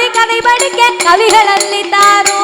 ದಾರಿ ಕವಿ ಬಳಿಕೆ ಕವಿಗಳಲ್ಲಿದ್ದಾರು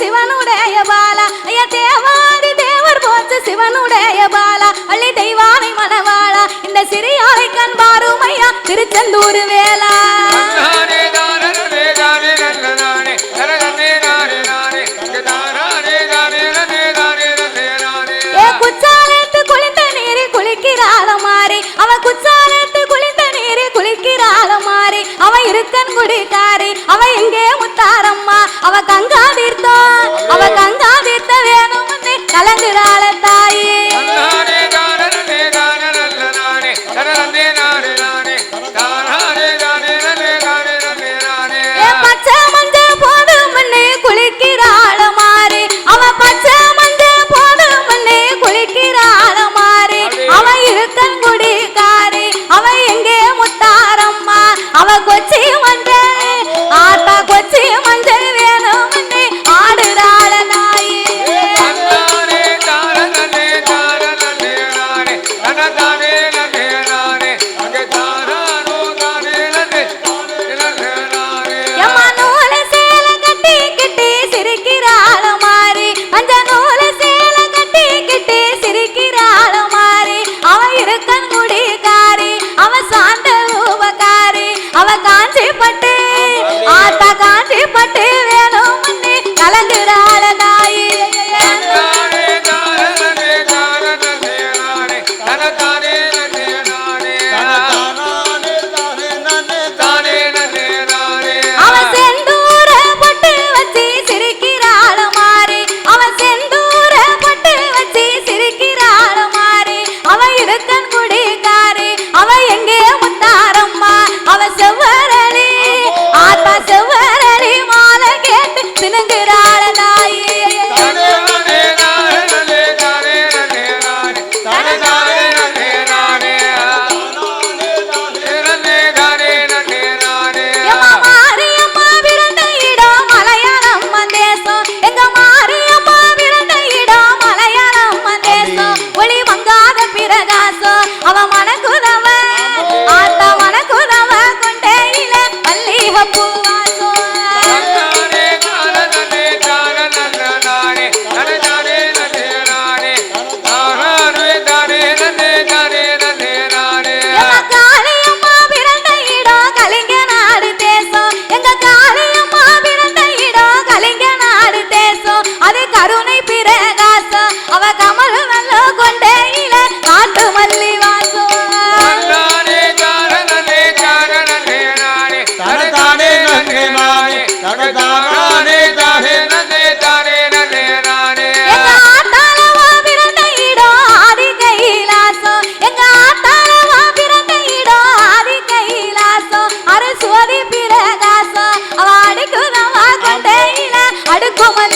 சிவனுடைய பாலா. ஐயா தேவாரி தேவர் போச்சு சிவனுடைய பாலா. வள்ளி தெய்வானை மனவாளா. இந்த சிறியாரை கண்பாரும் ஐயா திருச்செந்தூர் வேலா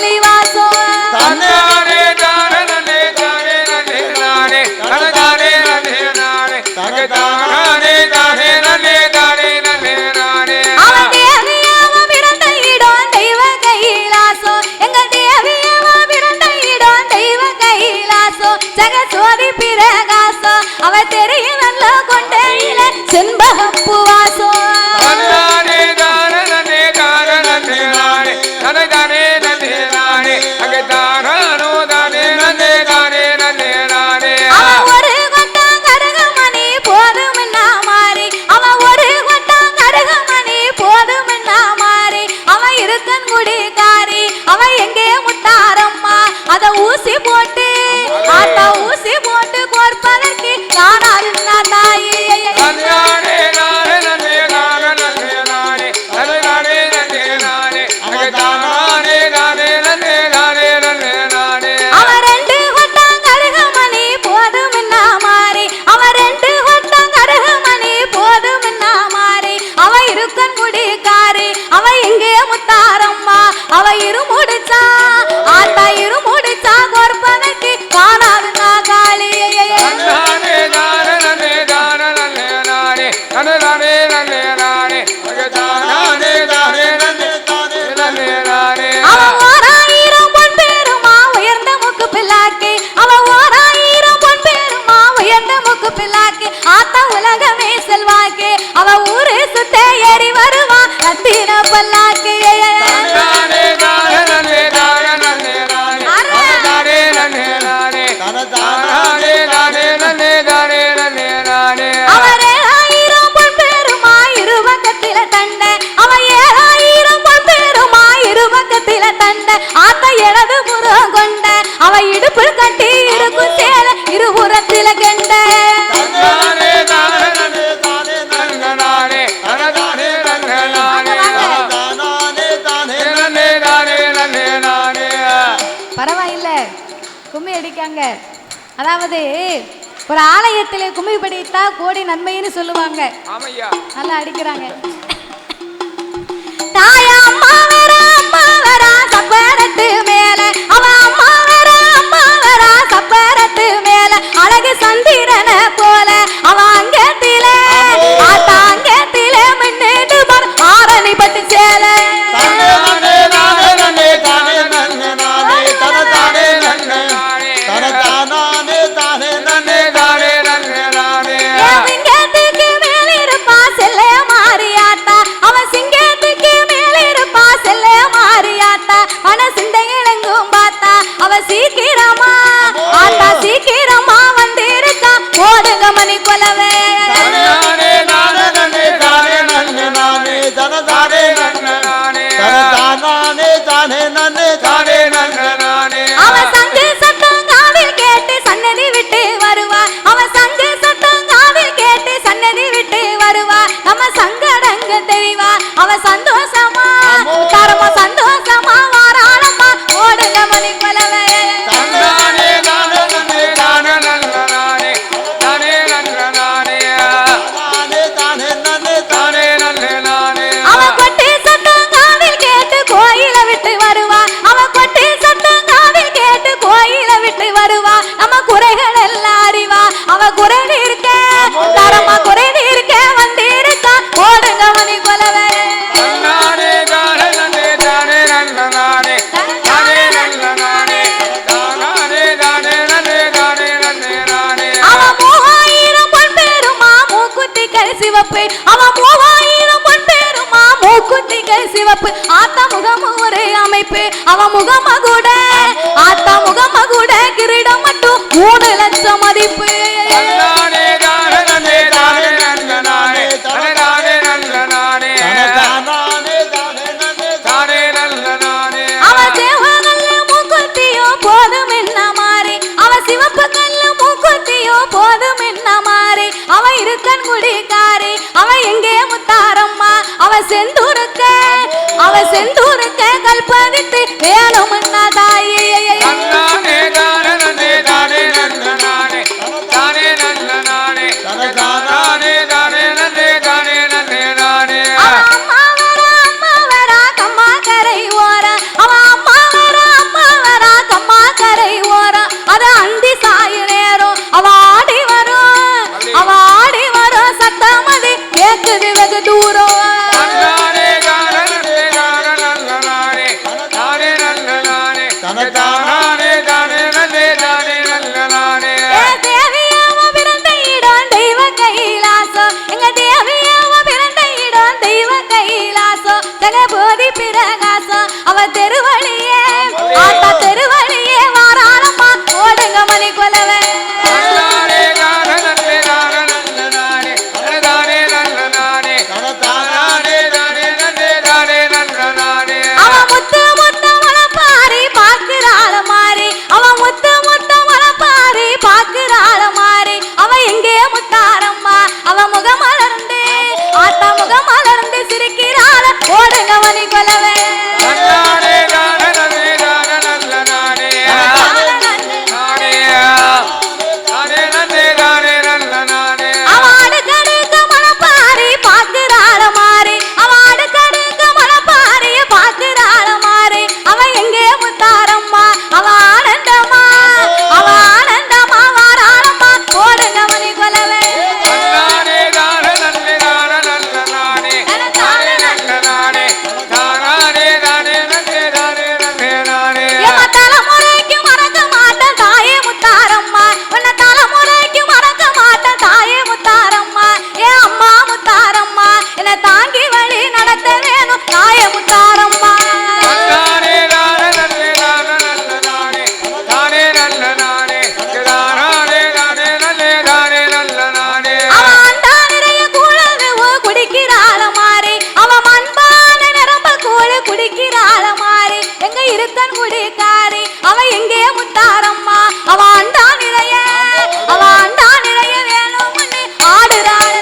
ni பண்ணியிருக்காங்க அதாவது ஒரு ஆலயத்திலே கும்மி படித்தா கோடி நன்மைன்னு சொல்லுவாங்க. நல்லா அடிக்கிறாங்க. தாயா அம்மா வேற மேல. அம்மா வேற அம்மா மேல. அழகு சந்திரனை போல. cintura y que el ఘనత இருத்தன் குடிக்காரி. அவ எங்கே முத்தாரம்மா? அவ அண்டா நிறைய. அவ அண்டா நிறைய வேணும் ஆடுறாள்.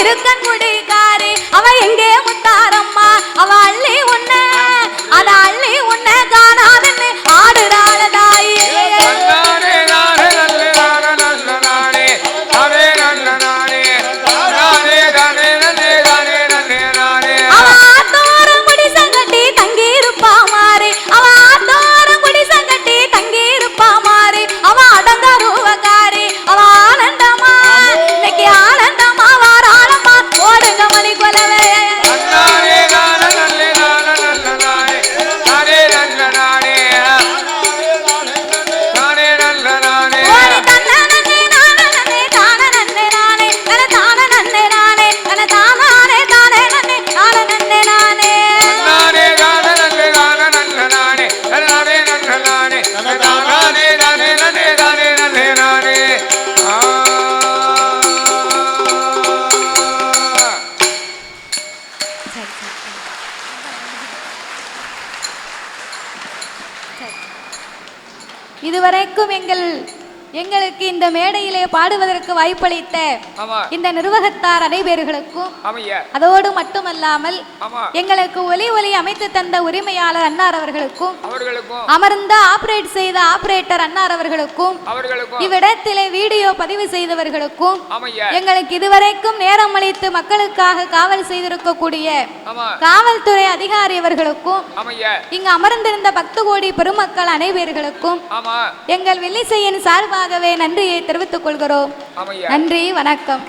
இருக்கன் முடி எங்களுக்கு இந்த மேடையிலே பாடுவதற்கு வாய்ப்பளித்த இந்த நிர்வாகத்தார் அனைவர்களுக்கும் அதோடு மட்டுமல்லாமல் எங்களுக்கு ஒலி ஒலி அமைத்து தந்த உரிமையாளர் அன்னார் அவர்களுக்கும் அமர்ந்த ஆபரேட் செய்த ஆபரேட்டர் அன்னார் அவர்களுக்கும் இவ்விடத்திலே வீடியோ பதிவு செய்தவர்களுக்கும் எங்களுக்கு இதுவரைக்கும் நேரம் அளித்து மக்களுக்காக காவல் செய்திருக்கக்கூடிய காவல்துறை அதிகாரி அவர்களுக்கும் இங்கு அமர்ந்திருந்த பக்த கோடி பெருமக்கள் அனைவர்களுக்கும் எங்கள் வில்லிசையின் சார்பாக நன்றியை தெரிவித்துக் கொள்கிறோம். நன்றி வணக்கம்.